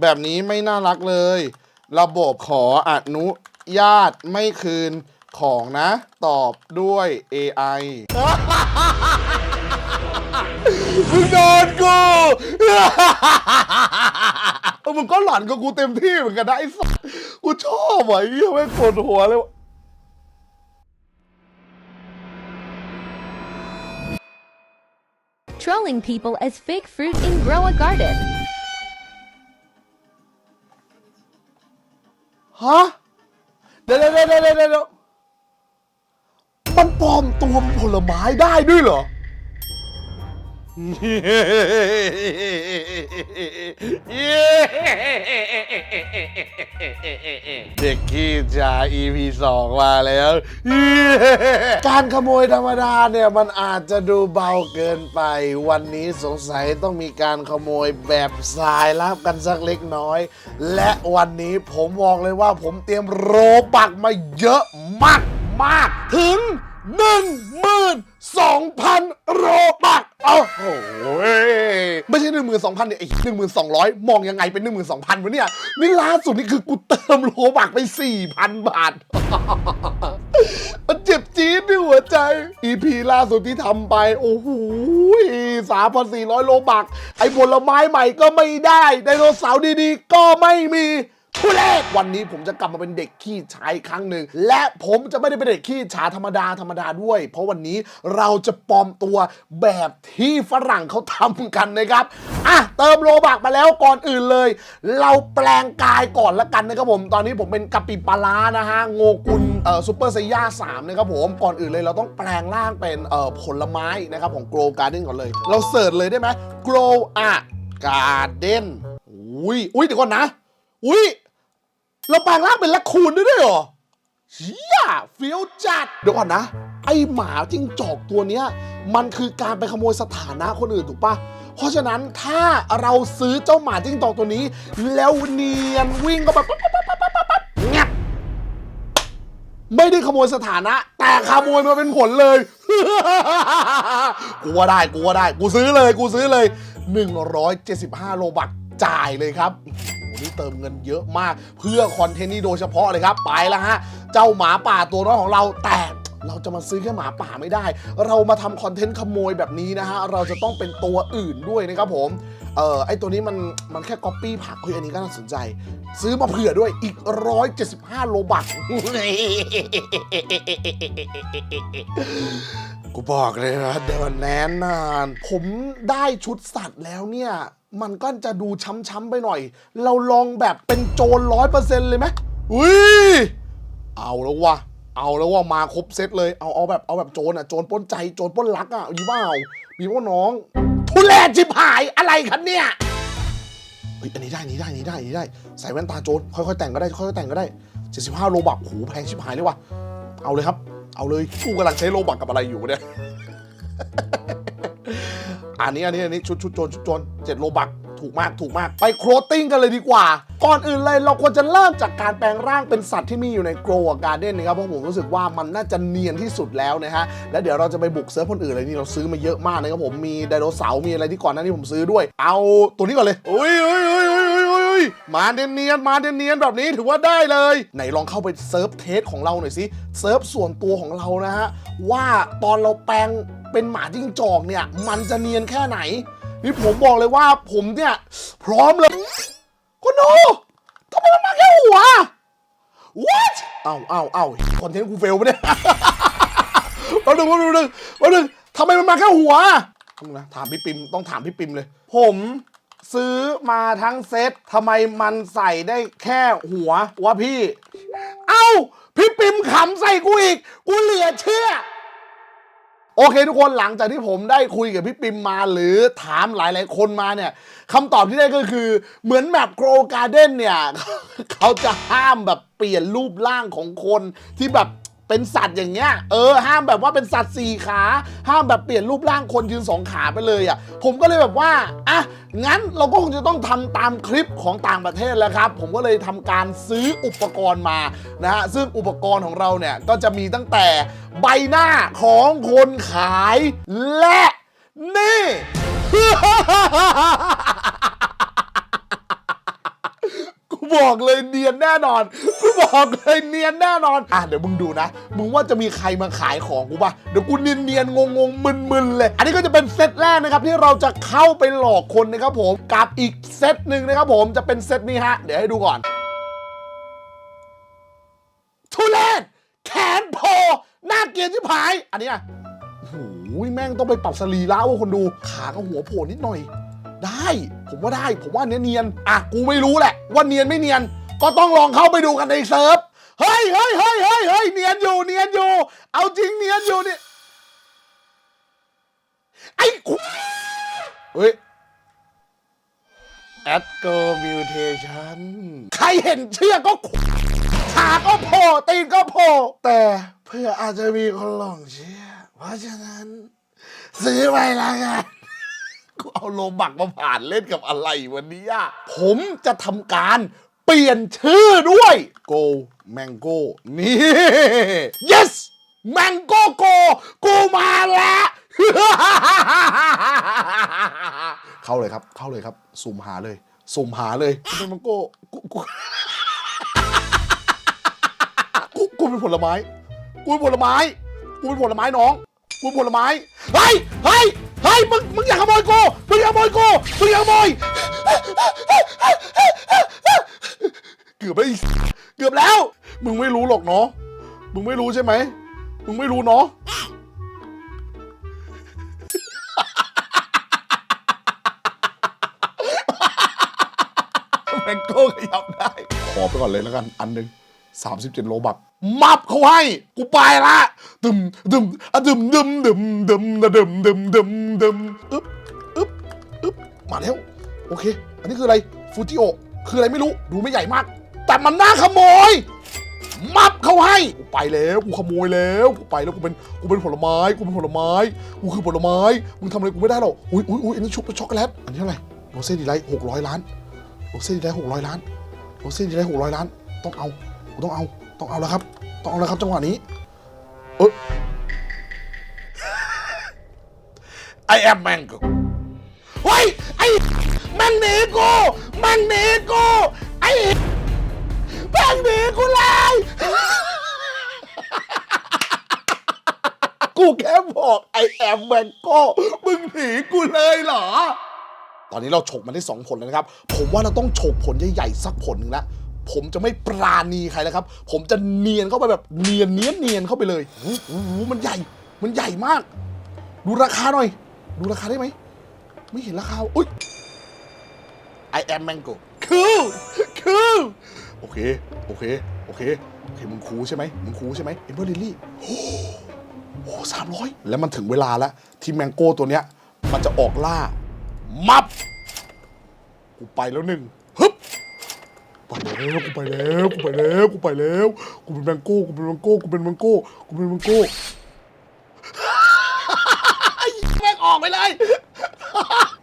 แบบนี้ไม่น่ารักเลย ระบบขออนุญาตไม่คืนของนะ ตอบด้วย AI มึงโดนกู เออมึงก็หลอนกับกูเต็มที่เหมือนกันนะไอ้สัสกูชอบอะไอ้เหี้ยไม่งปวดหัวเลยว Trolling people as fake fruit in Grow a Garden. ฮะเดี๋ยวเดี๋ยวเดี๋ยวเดี๋ยวเดี๋ยวมันปลอมตัวเป็นผลไม้ได้ด้วยเหรอ เด็กขี้จา EP สองมาแล้ว การขโมยธรรมดาเนี่ย มันอาจจะดูเบาเกินไป วันนี้สงสัยต้องมีการขโมยแบบสายลับกันสักเล็กน้อย และวันนี้ผมบอกเลยว่าผมเตรียมโรบักมาเยอะมากมากถึง 12,000 โรบัก โอ้โหไม่ใช่12,000เนี่ยไอ้12,200มองร้อยมองยังไงเป็น12,000วะเนี่ย นี่ล่าสุดนี่คือกูเติมโรบักไป4,000บาท มันเจ็บจี๊ดในหัวใจ EP ล่าสุดที่ทำไป โอ้โห3,400โลบัก ไอ้ผลไม้ใหม่ก็ไม่ได้ ไดโนเสาร์ดีๆ ก็ไม่มี ทุเรศวันนี้ผมจะกลับมาเป็นเด็กขี้ฉาอีกครั้งหนึ่งและผมจะไม่ได้เป็นเด็กขี้ฉาธรรมดาธรรมดาด้วย เพราะวันนี้เราจะปลอมตัวแบบที่ฝรั่งเขาทำกันนะครับอะเติมโลบักมาแล้วก่อนอื่นเลย เราแปลงกายก่อนละกันนะครับผม ตอนนี้ผมเป็นกะปิปลาร้านะฮะโงกุลเอ่อซูเปอร์ไซย่าสามนะครับผมก่อนอื่นเลยเราต้องแปลงร่างเป็นเอ่อผลไม้นะครับของ Grow Garden ก่อนเลย เราเสิร์ชเลยได้ไหม Grow a Garden อุ้ยอุ้ยเดี๋ยวก่อนนะอุ้ย เราแปลงร่างเป็นแรคคูนได้ด้วยเหรอเชี่ยเฟี้ยวจัด เดี๋ยวก่อนนะ ไอหมาจิ้งจอกตัวเนี้ย มันคือการไปขโมยสถานะคนอื่นถูกปะเพราะฉะนั้นถ้าเราซื้อเจ้าหมาจิ้งจอกตัวนี้ แล้วเนียนวิ่งก็แบบปั๊บปั๊บปั๊บปั๊บปั๊บปั๊บงับไม่ได้ขโมยสถานะ แต่ขโมยมาเป็นผลเลย กูว่าได้ กูว่าได้ กูซื้อเลย กูซื้อเลย 175 โลบักจ่ายเลยครับ นี่เติมเงินเยอะมาก เพื่อคอนเทนต์นี้โดยเฉพาะเลยครับ ไปแล้วฮะ เจ้าหมาป่าตัวน้อยของเราแต่เราจะมาซื้อแค่หมาป่าไม่ได้ เรามาทำคอนเทนต์ขโมยแบบนี้นะฮะ เราจะต้องเป็นตัวอื่นด้วยนะครับผม เออไอตัวนี้มัน มันแค่ก๊อปปี้ผักเฮ้ยอันนี้ก็น่าสนใจ ซื้อมาเผื่อด้วยอีก 175 โลบัก กูบอกเลยนะเดี๋ยวแน่นอน ผมได้ชุดสัตว์แล้วเนี่ย มันก็จะดูช้ำๆไปหน่อย เราลองแบบเป็นโจรร้อยเปอร์เซ็นต์เลยไหมอุ้ย เอาแล้ววะเอาแล้วว่ามาครบเซตเลย เอาเอาแบบเอาแบบโจรอะ โจรป้นใจ โจรป้นรักอะมีเปล่ามีว่าน้อง ทุเรศจิบหายอะไรครับเนี่ยเฮ้ยอันนี้ได้อันนี้ได้อันนี้ได้อันนี้ได้ ใส่แว่นตาโจรค่อยๆแต่งก็ได้ ค่อยๆแต่งก็ได้75โลบักโหแพงชิบหายเลยว่ะ เอาเลยครับ เอาเลยกูกำลังใช้โลบักกับอะไรอยู่เนี่ยอันนี้อันนี้อันนี้ชุดชุดโจรชุดโจรเจ็ดโลบักถูกมากถูกมาก ไปโครตติ้งกันเลยดีกว่า ก่อนอื่นเลยเราควรจะเริ่มจากการแปลงร่างเป็นสัตว์ที่มีอยู่ในโกลการ์เด้นนะครับเพราะผมรู้สึกว่ามันน่าจะเนียนที่สุดแล้วนะฮะแล้วเดี๋ยวเราจะไปบุกเซิร์ฟคนอื่นเลยนี่เราซื้อมาเยอะมากนะครับผมมีไดโนเสาร์มีอะไรที่ก่อนหน้านี้ผมซื้อด้วย เอาตัวนี้ก่อนเลยอุ้ยอุ้ยอุ้ยอุ้ยอุ้ยอุ้ยอุ้ยมาเนียนๆมาเนียนๆแบบนี้ถือว่าได้เลย ไหนลองเข้าไปเซิร์ฟเทสของเราหน่อยสิเซิร์ฟส่วนตัวของเรานะฮะว่าตอนเราแปลงเป็นหมาจิ้งจอกเนี่ยมันจะเนียนแค่ไหนนี่ผมบอกเลยว่าผมเนี่ยพร้อมเลย คุณดูทำไมมันมาแค่หัว what เอ้าเอ้าเอ้าคอนเทนต์กูเฟลปะเนี่ยแป๊บนึงแป๊บนึงแป๊บนึงทำไมมันมาแค่หัวทำนะถามพี่ปิมต้องถามพี่ปิมเลย ผมซื้อมาทั้งเซตทำไมมันใส่ได้แค่หัววะพี่ เอ้า พี่ปิมขำใส่กูอีก กูเหลือเชื่อ โอเคทุกคนหลังจากที่ผมได้คุยกับพี่ปิมมาหรือถามหลายๆคนมาเนี่ยคำตอบที่ได้ก็คือเหมือนแบบโกรการ์เด้นเนี่ย เขาจะห้ามแบบเปลี่ยนรูปร่างของคนที่แบบ เป็นสัตว์อย่างเงี้ยเออห้ามแบบว่าเป็นสัตว์สี่ขาห้ามแบบเปลี่ยนรูปร่างคนยืนสองขาไปเลยอะผมก็เลยแบบว่าอะงั้นเราก็คงจะต้องทำตามคลิปของต่างประเทศแล้วครับ ผมก็เลยทำการซื้ออุปกรณ์มานะฮะซึ่งอุปกรณ์ของเราเนี่ยก็จะมีตั้งแต่ใบหน้าของคนขาย และนี่บอกเลยเนียนแน่นอน บอกเลยเนียนแน่นอน อะเดี๋ยวมึงดูนะ มึงว่าจะมีใครมาขายของกูป่ะ เดี๋ยวกูเนียนเนียนงงงๆมึนเลย อันนี้ก็จะเป็นเซตแรกนะครับที่เราจะเข้าไปหลอกคนนะครับผม กับอีกเซตหนึ่งนะครับผมจะเป็นเซตนี้ฮะ เดี๋ยวให้ดูก่อน ทุเรศแขนโผล่หน้าเกลียดชิบหาย อันนี้อะโอ้โหแม่งต้องไปปรับสรีระว่ะคนดูขากับหัวโผล่นิดหน่อย ได้ ผมว่าได้ ผมว่าเนี้ยเนียนอะกูไม่รู้แหละว่าเนียนไม่เนียน ก็ต้องลองเข้าไปดูกันในเซิร์ฟ เฮ้ยเฮ้ยเฮ้ยเฮ้ยเฮ้ยเนียนอยู่เนียนอยู่ เอาจริงเนียนอยู่นี่ไอ้กูเฮ้ยแอดเกอร์มิวเทชันใครเห็นเชื่อก็ขวขาก็โผล่ตีนก็โผล่แต่เพื่ออาจจะมีคนหลงเชื่อ เพราะฉะนั้น ซื้อไปละกันกูเอาโลบักมาผ่านเล่นกับอะไรวันนี้อะผมจะทำการ ปลี่ยนชื่อด้วย Go Mango นี่ yes Mango Go กูมาแล้ว เข้าเลยครับ เข้าเลยครับ สุ่มหาเลย สุ่มหาเลยเป็นมังโก้กูกูกูกูเป็นผลไม้ กูเป็นผลไม้ กูเป็นผลไม้น้อง กูเป็นผลไม้ เฮ้ย เฮ้ย เฮ้ย มึง มึงอย่าขโมยกู มึงอย่าขโมยกู มึงอย่าขโมย เกือบแล้วอีเกือบแล้ว มึงไม่รู้หรอกเนาะ มึงไม่รู้ใช่ไหม มึงไม่รู้เนาะแมงโก้ขยับได้ ขอไปก่อนเลยแล้วกัน อันหนึ่ง37 โลบักมับเขาให้ กูไปละดึมดึมอะดึมดึมดึมดึมนะดึมดึมดึมดึมอึ๊บอึ๊บอึ๊บมาแล้ว โอเค อันนี้คืออะไร ฟูจิโอ คืออะไรไม่รู้ ดูไม่ใหญ่มาก แต่มันน่าขโมย มับเขาให้กูไปแล้วกูขโมยแล้วกูไปแล้วกูเป็นกูเป็นผลไม้กูเป็นผลไม้กูคือผลไม้มึงทำอะไรกูไม่ได้หรอกอุ้ยอุ้ยอุ้ยอันนี้ชุบเป็นช็อกโกแลตอันนี้เท่าไหร่โรเซ่ดีไลท์หกร้อยล้านโรเซ่ดีไลท์หกร้อยล้านโรเซ่ดีไลท์หกร้อยล้าน ต้องเอากูต้องเอาต้องเอาแล้วครับ ต้องเอาแล้วครับจังหวะนี้เออ I am mango เฮ้ยไอ้แม่งหนีกู I am mango มึงหนีกูเลยเหรอ ตอนนี้เราฉกมันได้สองผลแล้วนะครับ ผมว่าเราต้องฉกผลใหญ่ๆ สักผลหนึ่งละผมจะไม่ปราณีใครแล้วครับ ผมจะเนียนเข้าไปแบบเนียนเนียนเนียนเข้าไปเลยโอ้โหมันใหญ่ มันใหญ่มาก ดูราคาหน่อย ดูราคาได้ไหม ไม่เห็นราคา อุ้ย I am mango คือคือโอเค โอเค โอเค โอเค มึงคูใช่ไหมมึงคูใช่ไหมเอ็มเบอร์ลิลลี่ โอ้สามร้อยแล้วมันถึงเวลาแล้วที่แมงโก้ตัวเนี้ย มันจะออกล่า มับ กูไปแล้วหนึ่งฮึบไปแล้วกูไปแล้วกูไปแล้วกูไปแล้วกูเป็นแมงโก้กูเป็นแมงโก้กูเป็นแมงโก้กูเป็นแมงโก้แม่งออกไปเลย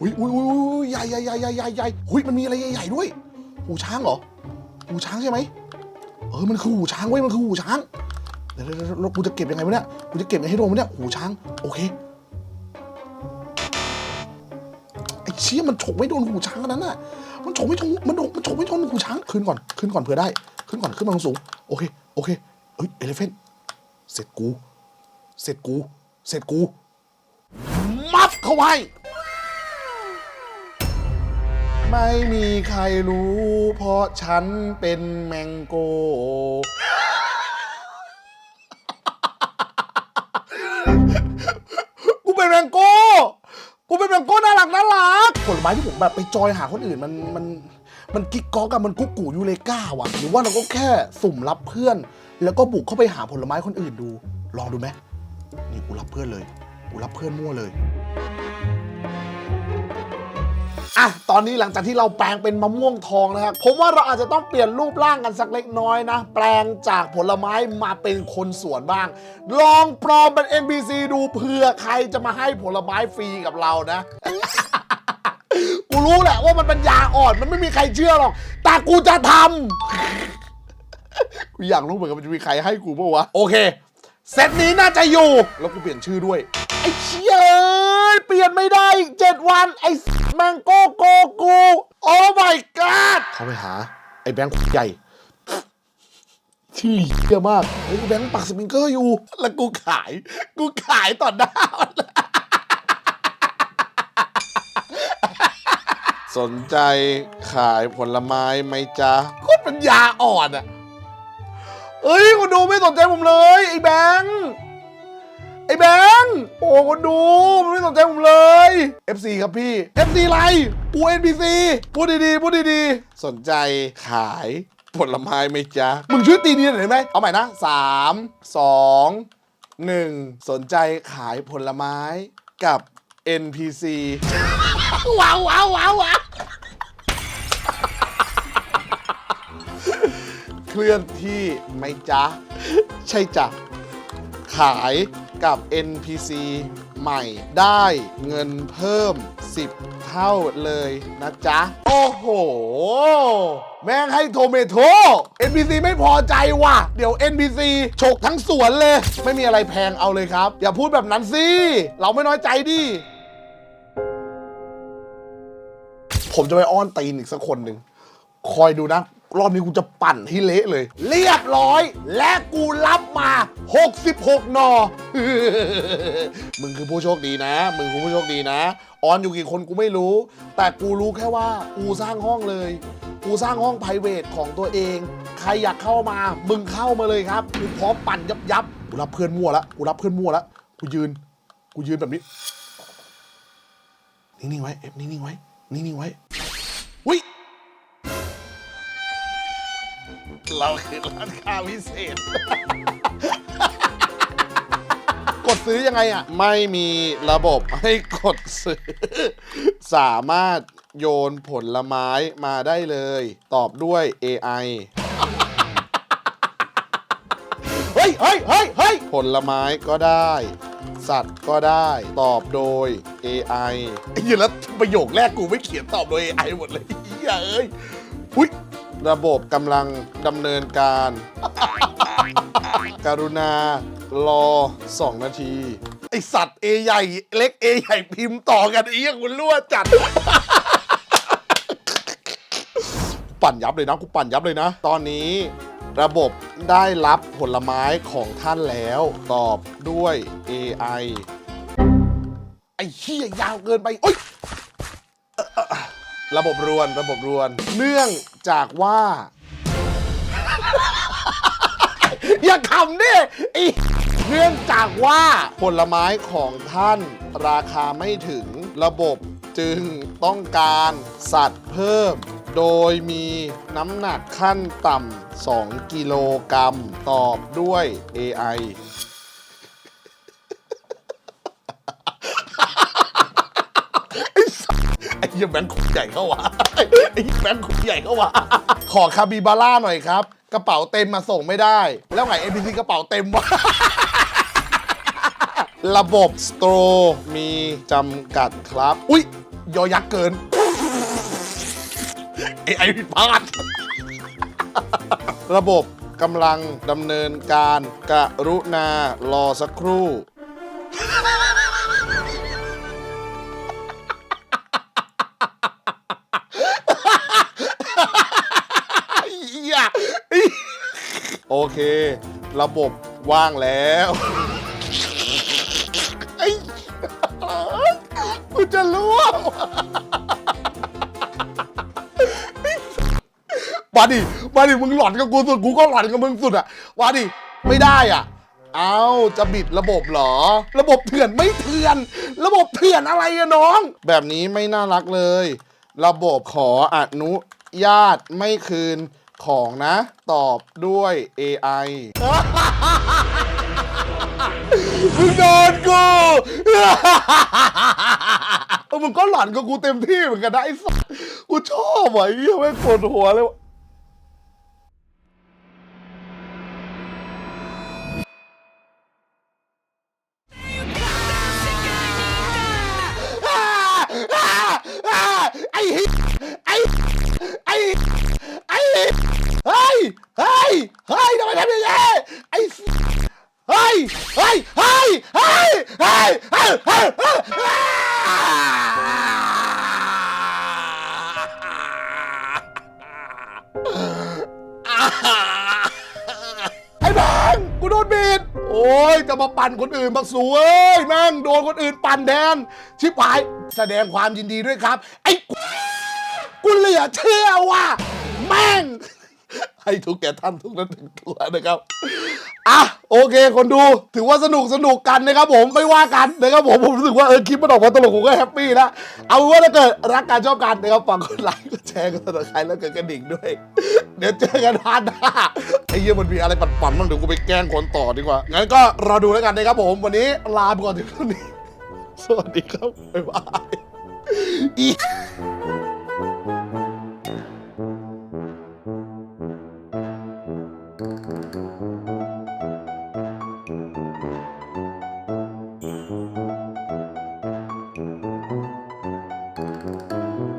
อุ้ยอุ้ยอุ้ยอุ้ยใหญ่ใหญ่ใหญ่ใหญ่ใหญ่ใหญ่อุ้ยมันมีอะไรใหญ่ๆด้วย หูช้างเหรอ หูช้างใช่ไหมเออ มันคือหูช้างเว้ย มันคือหูช้าง เดี๋ยวเดี๋ยวเดี๋ยวแล้วกูจะเก็บยังไงวะเนี่ย กูจะเก็บยังไงให้โดนวะเนี่ย หูช้าง โอเค ไอ้เชี่ยมันฉกไม่โดนหูช้างนนั้นน่ะ มันฉกไม่โดนมันโดนมันฉกไม่โดนหูช้าง ขึ้นก่อน ขึ้นก่อนเผื่อได้ ขึ้นก่อน ขึ้นมาสูง โอเค โอเค เฮ้ย เอเลเฟนเสร็จกู เสร็จกู เสร็จกู มับเข้าไว้ไม่มีใครรู้ เพราะฉันเป็นแมงโก เป็นแมงโก้ กูเป็นแมงโก้น่ารักน่ารักผลไม้ที่ผมแบบไปจอยหาคนอื่นมันมันมันกิ๊กก๊อกอะมันกุ๊กกูยูเลก้าว่ะ หรือว่าเราก็แค่สุ่มรับเพื่อน แล้วก็บุกเข้าไปหาผลไม้คนอื่นดู ลองดูไหมนี่กูรับเพื่อนเลย กูรับเพื่อนมั่วเลย อะตอนนี้หลังจากที่เราแปลงเป็นมะม่วงทองนะครับผมว่าเราอาจจะต้องเปลี่ยนรูปร่างกันสักเล็กน้อยนะ แปลงจากผลไม้มาเป็นคนสวนบ้าง ลองปลอมเป็น NPC ดูเผื่อใครจะมาให้ผลไม้ฟรีกับเรานะกูรู้แหละว่ามันเป็นยาอ่อนมันไม่มีใครเชื่อหรอก แต่กูจะทำกูอยากรู้เหมือนกันมันจะมีใครให้กูเปล่าวะ โอเค เซตนี้น่าจะอยู่ แล้วกูเปลี่ยนชื่อด้วย ไอ้เชี่ย เอ้ยเปลี่ยนไม่ได้เจ็ดวันไอ้แมงโก้โกกูโอ้ my god เขาไปหา ไอ้แบงค์ใหญ่ที่เยอะมากเฮ้กูแบงค์ปักสปริงเกอร์อยู่ แล้วกูขาย กูขายต่อหน้าสนใจขายผลไม้ไหมจ๊ะโคตรปัญญาอ่อนอะเอ้ยคนดูไม่สนใจผมเลย ไอ้แบงค์ ไอ้แบงค์โอ้คนดู มันไม่สนใจผมเลย FC ครับพี่ FC อะไรปู NPC พูดดีๆ พูดดีๆ สนใจขายผลไม้ไหมจ๊ะ มึงช่วยตีนี้หน่อยได้ไหม เอาใหม่นะสามสองหนึ่งสนใจขายผลไม้กับ NPC ว้าวว้าวว้าวว้าวเคลื่อนที่ไหมจ๊ะ ใช่จ้ะขาย กับ NPC ใหม่ได้เงินเพิ่ม 10 เท่าเลยนะจ๊ะ โอ้โห แม่งให้โทเมโต NPC ไม่พอใจว่ะ เดี๋ยว NPC ฉกทั้งสวนเลย ไม่มีอะไรแพงเอาเลยครับ อย่าพูดแบบนั้นสิ เราไม่น้อยใจดิผมจะไปอ้อนตีนอีกสักคนหนึ่ง คอยดูนะ รอบนี้กูจะปั่นให้เละเลย เรียบร้อย และกูรับมา 66นอ มึงคือผู้โชคดีนะ มึงคือผู้โชคดีนะ ออนอยู่กี่คนกูไม่รู้ แต่กูรู้แค่ว่ากูสร้างห้องเลย กูสร้างห้อง p r i v a t ของตัวเอง ใครอยากเข้ามา มึงเข้ามาเลยครับ กูพร้อมปั่นยับยับกูรับเพื่อนมั่วแล้วกูรับเพื่อนมั่วแล้วกูยืน กูยืนแบบนี้ นิ่งๆไว้ เอฟนิ่งๆไว้ นิ่งๆไว้ อุ้ย เราคือร้านค้าวิเศษ กดซื้อยังไงอะ ไม่มีระบบให้กดซื้อ สามารถโยนผลไม้มาได้เลย ตอบด้วย AI เฮ้ยเฮ้ยเฮ้ยเฮ้ยผลไม้ก็ได้ สัตว์ก็ได้ตอบโดย AI ไอ้เหี้ยแล้วประโยคแรกกูไม่เขียนตอบโดย AI หมดเลยเหี้ยเอ้ยอุ้ย ระบบกำลังดำเนินการ กรุณารอ 2 นาที ไอสัตว์ A ใหญ่ เล็ก A ใหญ่พิมพ์ต่อกันไอ้เหี้ยคุณรั่วจัด ปั่นยับเลยนะ กูปั่นยับเลยนะ ตอนนี้ระบบได้รับผลไม้ของท่านแล้ว ตอบด้วย AI ไอ้เหี้ยยาวเกินไป โอ๊ย ระบบรวน ระบบรวน เนื่อง จากว่า อย่าขำดิไอเนื่องจากว่าผลไม้ของท่านราคาไม่ถึงระบบจึงต้องการสัตว์เพิ่ม โดยมีน้ำหนักขั้นต่ำ 2 กิโลกรัมตอบด้วย AI ไอ้ เหี้ยแบงค์ใหญ่เข้าวะไอ้แบงค์ใหญ่เข้าวะขอคาบิบาร่าหน่อยครับ กระเป๋าเต็มมาส่งไม่ได้ แล้วไง NPC กระเป๋าเต็มวะระบบสโตรมีจำกัดครับ อุ๊ย ยอยักษ์เกินไอ้ไอผิดพลาดระบบกำลังดำเนินการกะรุณารอสักครู่ โอเค ระบบว่างแล้วไอ้กูจะรู้มาดิมาดิมึงหลอนกับกูสุดกูก็หลอนกับมึงสุดอะมาดิไม่ได้อะเอาจะบิดระบบเหรอ ระบบเถื่อนไม่เถื่อน ระบบเถื่อนอะไรอะน้อง แบบนี้ไม่น่ารักเลย ระบบขออนุญาตไม่คืน ของนะ ตอบด้วย AI มึงโดนกูเออมึงก็หลอนกับกูเต็มที่เหมือนกันนะไอ้สัสกูชอบว่ะไอ้เหี้ยไม่งปวดหัวเลยว่ะไอ้เหี้ยไอ้ไอ้ เฮ้ย เฮ้ย เฮ้ยทำไมทำอย่างนี้ไอ้เฮ้ย เฮ้ย เฮ้ย เฮ้ย เฮ้ย เฮ้ย เฮ้ย เฮ้ย เฮ้ยไอ้แบงค์กูโดนบีดโอ้ยจะมาปั่นคนอื่นบักสูเอ้ยแม่งโดนคนอื่นปั่นแดน ชิบหาย แสดงความยินดีด้วยครับ ไอ้กูกูเหลือเชื่อว่า แม่ง ให้ทุกแก่ท่านทุกนั้นถึงตัวนะครับอะโอเค คนดูถือว่าสนุกสนุกกันนะครับผมไม่ว่ากันนะครับผมผมรู้สึกว่าเออคลิปมันออกมาตลกผมก็แฮปปี้แล้วเอาว่าถ้าเกิดรักการชอบกันนะครับฝากกดไลค์กดแชร์กดติดตามแล้วกดกระดิ่งด้วย เดี๋ยวเจอกันพาร์ทหน้าไอ้เหี้ยมันมีอะไรปั่นๆบ้างเดี๋ยวกูไปแกล้งคนต่อดีกว่างั้นก็รอดูแล้วกันนะครับผมวันนี้ลาไปก่อนถึงเท่านี้สวัสดีครับบ๊ายบายอี